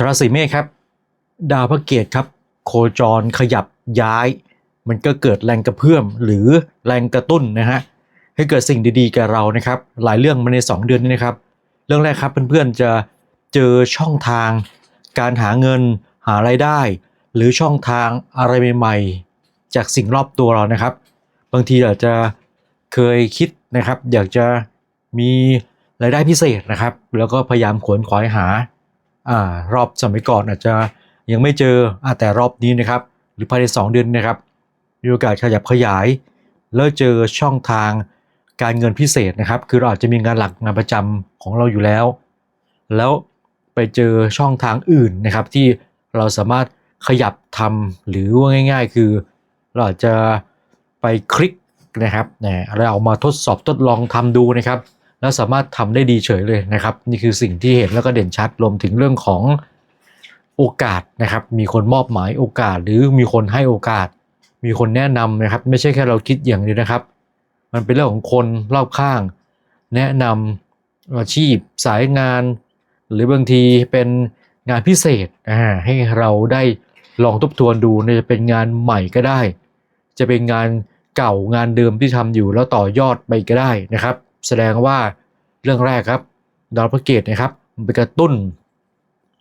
ชราศีเมษครับ ดาวพระเกียรติครับ โคจรขยับย้าย มันก็เกิดแรงกระเพื่อมหรือแรงกระตุ้นนะฮะให้เกิดสิ่งดีๆกับเรานะครับ หลายเรื่องมาใน 2 เดือนนี้นะครับ เรื่องแรกครับเพื่อนๆจะเจอช่องทาง การหาเงินหาไรายได้ หรือช่องทางอะไรใหม่ๆ จากสิ่งรอบตัวเรานะครับ บางทีอาจจะเคยคิดนะครับ อยากจะมีรายได้พิเศษนะครับ แล้วก็พยายามขวนขวายหา รอบสมัยก่อนอาจจะยังไม่เจออแต่รอบนี้นะครับ หรือภายใน 2 เดือนนะครับมีโอกาสขยับขยาย แล้วเจอช่องทางการเงินพิเศษนะครับ คือเราอาจจะมีงานหลักงานประจำของเราอยู่แล้ว แล้วไปเจอช่องทางอื่นนะครับ ที่เราสามารถขยับทำหรือว่าง่าย ๆ คือเราอาจจะไปคลิกนะครับเนี่ยเราเอามาทดสอบทดลองทำดูนะครับ แล้วสามารถทำได้ดีเฉยเลยนะครับ นี่คือสิ่งที่เห็นแล้วก็เด่นชัดรวมถึงเรื่องของโอกาสนะครับ มีคนมอบหมายโอกาส หรือมีคนให้โอกาส มีคนแนะนำนะครับ ไม่ใช่แค่เราคิดอย่างเดียวนะครับ มันเป็นเรื่องของคนรอบข้าง แนะนำอาชีพสายงาน หรือบางทีเป็นงานพิเศษอ่าให้เราได้ลองทบทวนดูจะเป็นงานใหม่ก็ได้ จะเป็นงานเก่างานเดิมที่ทำอยู่แล้วต่อยอดไปก็ได้นะครับ แสดงว่าเรื่องแรกครับดาวพระเกตนะครับมันไปกระตุ้น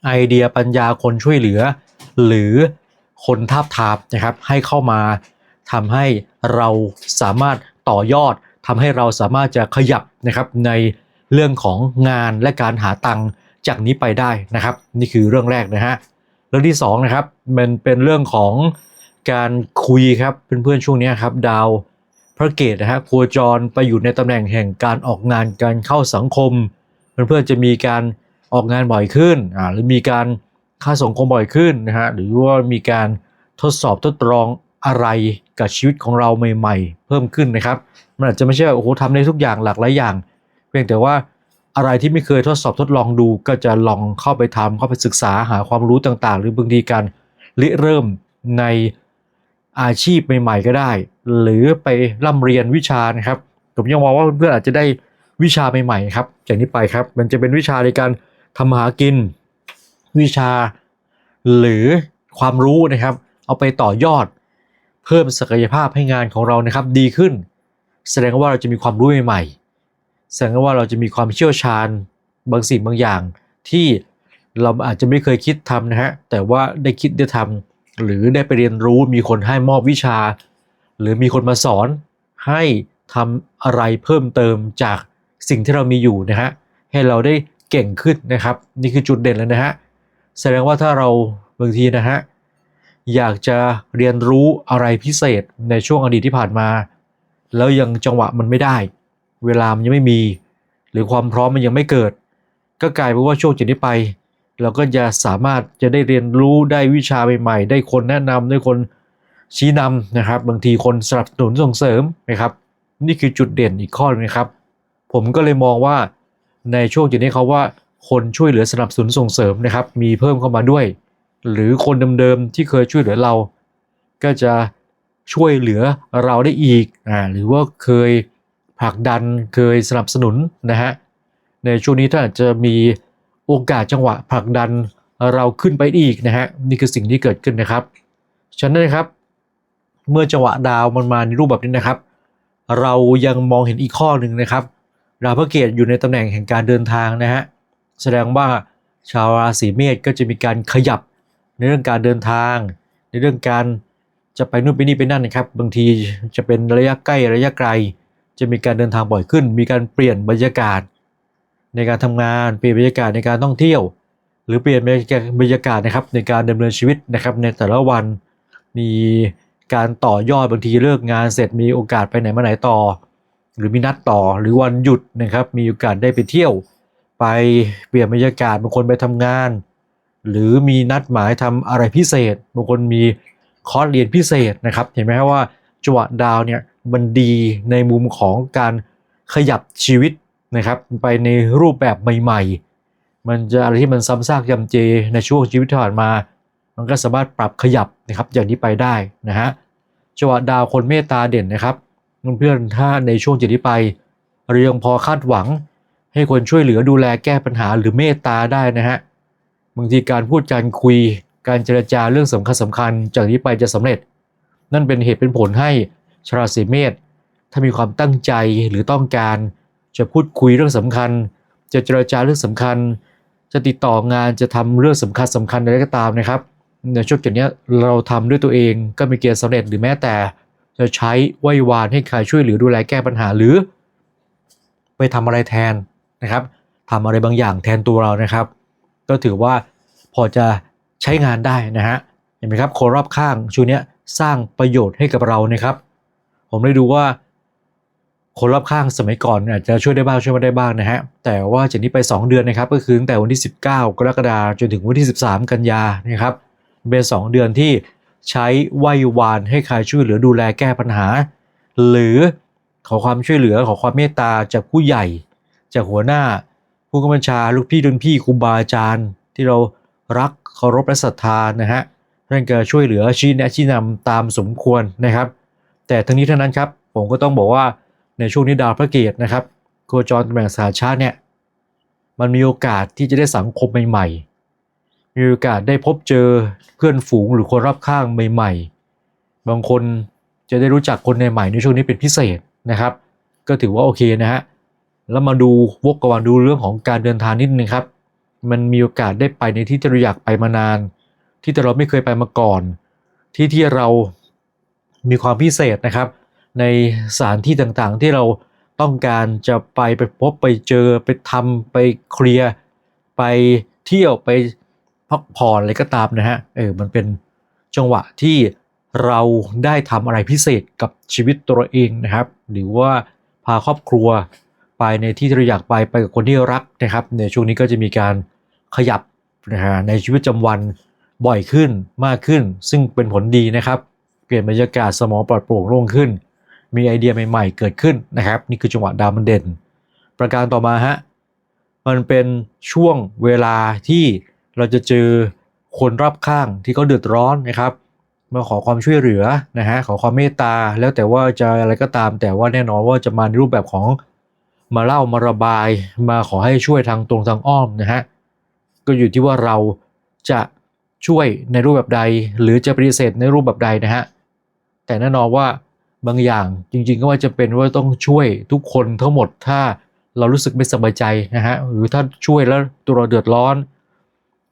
ไอเดียปัญญาคนช่วยเหลือ หรือคนทาบทามนะครับให้เข้ามาทำให้เราสามารถต่อยอดทำให้เราสามารถจะขยับนะครับในเรื่องของงานและการหาตังค์จากนี้ไปได้นะครับ นี่คือเรื่องแรกนะฮะเรื่องที่สองนะครับมันเป็นเรื่องของการคุยครับเพื่อนๆช่วงนี้ครับดาว พระเกตนะฮะโคจรไปอยู่ในตำแหน่งแห่งการออกงานการเข้าสังคม เพื่อนๆจะมีการออกงานบ่อยขึ้นอ่าหรือมีการเข้าสังคมบ่อยขึ้นนะฮะหรือว่ามีการทดสอบทดลองอะไรกับชีวิตของเราใหม่ ๆ เพิ่มขึ้นนะครับมันอาจจะไม่ใช่โอ้โหทำได้ทุกอย่างหลากหลายอย่าง เพียงแต่ว่าอะไรที่ไม่เคยทดสอบทดลองดูก็จะลองเข้าไปทำเข้าไปศึกษาหาความรู้ต่างๆ หรือบางทีการริเริ่มใน อาชีพใหม่ๆก็ได้ หรือไปร่ำเรียนวิชานะครับผมยังมองว่าเพื่อนๆอาจจะได้วิชาใหม่ๆครับจากนี้ไปครับ มันจะเป็นวิชาในการทำหากิน วิชา หรือความรู้นะครับ เอาไปต่อยอด เพิ่มศักยภาพให้งานของเรานะครับ ดีขึ้น แสดงว่าเราจะมีความรู้ใหม่ๆแสดงว่าเราจะมีความเชี่ยวชาญบางสิ่งบางอย่างที่เราอาจจะไม่เคยคิดทำนะฮะแต่ว่าได้คิดได้ทำ หรือได้ไปเรียนรู้มีคนให้มอบวิชา หรือมีคนมาสอนให้ทำอะไรเพิ่มเติมจากสิ่งที่เรามีอยู่นะฮะให้เราได้เก่งขึ้นนะครับ นี่คือจุดเด่นแล้วนะฮะแสดงว่าถ้าเราบางทีนะฮะอยากจะเรียนรู้อะไรพิเศษในช่วงอดีตที่ผ่านมา แล้วยังจังหวะมันไม่ได้ เวลามันยังไม่มี หรือความพร้อมมันยังไม่เกิด ก็กลายเป็นว่าช่วงจากนี้ไป เราก็จะสามารถจะได้เรียนรู้ได้วิชาใหม่ๆ ได้คนแนะนำได้คนชี้นำนะครับ บางทีคนสนับสนุนส่งเสริมนะครับ นี่คือจุดเด่นอีกข้อหนึงนะครับ ผมก็เลยมองว่าในช่วงจุดนี้เขาว่าคนช่วยเหลือสนับสนุนส่งเสริมนะครับ มีเพิ่มเข้ามาด้วย หรือคนเดิมๆที่เคยช่วยเหลือเรา ก็จะช่วยเหลือเราได้อีกอ่าหรือว่าเคยผลักดันเคยสนับสนุนนะฮะในช่วงนี้ถ้าอาจจะมี โอกาสจังหวะผลักดันเราขึ้นไปอีกนะฮะนี่คือสิ่งที่เกิดขึ้นนะครับ ฉะนั้นนะครับ เมื่อจังหวะดาวมันมาในรูปแบบนี้นะครับ เรายังมองเห็นอีกข้อหนึ่งนะครับดาวพระเกตอยู่ในตำแหน่งแห่งการเดินทางนะฮะแสดงว่าชาวราศีเมษก็จะมีการขยับในเรื่องการเดินทาง ในเรื่องการจะไปนู่นไปนี่ไปนั่นนะครับ บางทีจะเป็นระยะใกล้ระยะไกล จะมีการเดินทางบ่อยขึ้น มีการเปลี่ยนบรรยากาศ ในการทำงานเปลี่ยนบรรยากาศในการท่องเที่ยว หรือเปลี่ยนบรรยากาศนะครับในการดำเนินชีวิตนะครับในแต่ละวันมีการต่อยอดบางทีเลิกงานเสร็จมีโอกาสไปไหนมาไหนต่อ หรือมีนัดต่อหรือวันหยุดนะครับมีโอกาสได้ไปเที่ยว ไปเปลี่ยนบรรยากาศบางคนไปทำงาน หรือมีนัดหมายทำอะไรพิเศษบางคนมีคอร์สเรียนพิเศษนะครับเห็นไหมครับว่าจังหวะดาวเนี่ยมันดีในมุมของการขยับชีวิต นะครับไปในรูปแบบใหม่ๆ มันจะอะไรที่มันซ้ำซากยำเจในช่วงชีวิตที่ผ่านมา มันก็สามารถปรับขยับนะครับอย่างนี้ไปได้นะฮะจังหวะดาวคนเมตตาเด่นนะครับเพื่อนๆถ้าในช่วงจากนี้ไปเรายังพอคาดหวัง ให้คนช่วยเหลือดูแลแก้ปัญหาหรือเมตตาได้นะฮะบางทีการพูดการคุย การเจรจาเรื่องสำคัญสำคัญ จากนี้ไปจะสำเร็จ นั่นเป็นเหตุเป็นผลให้ชาวราศีเมษถ้ามีความตั้งใจหรือต้องการ จะพูดคุยเรื่องสำคัญ จะเจรจาเรื่องสำคัญ จะติดต่องานจะทำเรื่องสำคัญสำคัญอะไรก็ตามนะครับในช่วงจุดนี้เราทำด้วยตัวเองก็มีเกณฑ์สำเร็จหรือแม้แต่ จะใช้ไหววานให้ใครช่วยเหลือดูแลแก้ปัญหาหรือ ไปทำอะไรแทนนะครับทำอะไรบางอย่างแทนตัวเรานะครับ ก็ถือว่าพอจะใช้งานได้นะฮะเห็นไหมครับคนรอบข้างช่วงนี้สร้างประโยชน์ให้กับเรานะครับ ผมได้ดูว่า คนรอบข้างสมัยก่อนอาจจะช่วยได้บ้างช่วยไม่ได้บ้างนะฮะแต่ว่าจากนี้ไป 2 เดือนนะครับก็คือตั้งแต่วันที่ 19 กรกฎาคมจนถึงวันที่ 13 กันยานะครับเป็น 2 เดือนที่ใช้ไหว้วานให้ใครช่วยเหลือดูแลแก้ปัญหา หรือขอความช่วยเหลือขอความเมตตาจากผู้ใหญ่ จากหัวหน้า ผู้กำกับชาลูกพี่รุ่นพี่ครูบาอาจารย์ ที่เรารักเคารพและศรัทธานะฮะท่านก็ช่วยเหลือชี้แนะชี้นำตามสมควรนะครับ แต่ทั้งนี้ทั้งนั้นครับผมก็ต้องบอกว่า ในช่วงนี้ดาวพระเกียรตินะครับโคจรตำแหน่งสาชาติเนี่ยมันมีโอกาสที่จะได้สังคมใหม่ๆ มีโอกาสได้พบเจอเพื่อนฝูงหรือคนรอบข้างใหม่ๆ บางคนจะได้รู้จักคนใหม่ๆในช่วงนี้เป็นพิเศษนะครับ ก็ถือว่าโอเคนะฮะ แล้วมาดูวกกวันดูเรื่องของการเดินทางนิดนึงครับ มันมีโอกาสได้ไปในที่ที่เราอยากไปมานาน ที่แต่เราไม่เคยไปมาก่อน ที่ที่เรามีความพิเศษนะครับ ในสถานที่ต่างๆ ที่เราต้องการจะไปไปพบไปเจอไปทำไปเคลียร์ไปเที่ยวไปพักผ่อนอะไรก็ตามนะฮะเออมันเป็นจังหวะที่เราได้ทำอะไรพิเศษกับชีวิตตัวเองนะครับ หรือว่าพาครอบครัวไปในที่ที่เราอยากไปไปกับคนที่รักนะครับ ในช่วงนี้ก็จะมีการขยับนะฮะในชีวิตประจำวันบ่อยขึ้นมากขึ้น ซึ่งเป็นผลดีนะครับ เปลี่ยนบรรยากาศสมองปลอดโปร่งโล่งขึ้น มีไอเดียใหม่ๆ เกิดขึ้นนะครับ นี่คือจังหวะดาวมันเด่น ประการต่อมาฮะมันเป็นช่วงเวลาที่เราจะเจอคนรอบข้างที่เขาเดือดร้อนนะครับมาขอความช่วยเหลือนะฮะขอความเมตตาแล้วแต่ว่าจะอะไรก็ตาม แต่ว่าแน่นอนว่าจะมาในรูปแบบของมาเล่ามาระบายมาขอให้ช่วยทางตรงทางอ้อมนะฮะก็อยู่ที่ว่าเราจะช่วยในรูปแบบใด หรือจะปฏิเสธในรูปแบบใดนะฮะแต่แน่นอนว่า บางอย่างจริงๆก็ว่าจะเป็นว่าต้องช่วยทุกคนทั้งหมดถ้าเรารู้สึกไม่สบายใจนะฮะหรือถ้าช่วยแล้วตัวเราเดือดร้อน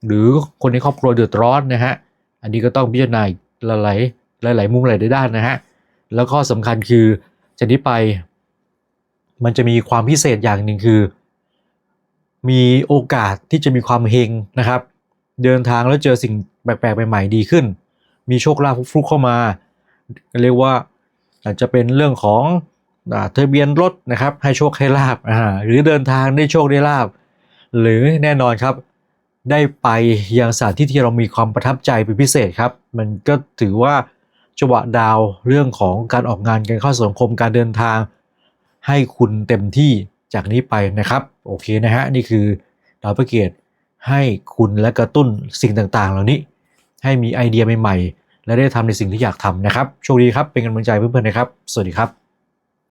หรือคนในครอบครัวเดือดร้อนนะฮะอันนี้ก็ต้องพิจารณาหลายๆหลายๆมุมหลายด้านนะฮะแล้วข้อสำคัญคือจากนี้ไป มันจะมีความพิเศษอย่างหนึ่งคือ มีโอกาสที่จะมีความเฮงนะครับ เดินทางแล้วเจอสิ่งแปลกๆใหม่ๆดีขึ้น มีโชคลาภฟลุกเข้ามา เรียกว่า อาจจะเป็นเรื่องของอ่าทะเบียนรถนะครับให้โชคให้ลาบอ่าหรือเดินทางได้โชคได้ลาบ หรือแน่นอนครับได้ไปยังสถานที่ที่เรามีความประทับใจเป็นพิเศษครับ มันก็ถือว่าจังหวะดาวเรื่องของการออกงานการเข้าสังคมการเดินทาง ให้คุณเต็มที่จากนี้ไปนะครับ โอเคนะฮะนี่คือดาวพระเกตให้คุณและกระตุ้นสิ่งต่างๆ เหล่านี้ ให้มีไอเดียใหม่ๆ และได้ทำในสิ่งที่อยากทำนะครับ โชคดีครับ เป็นกำลังใจเพื่อนๆนะครับ สวัสดีครับ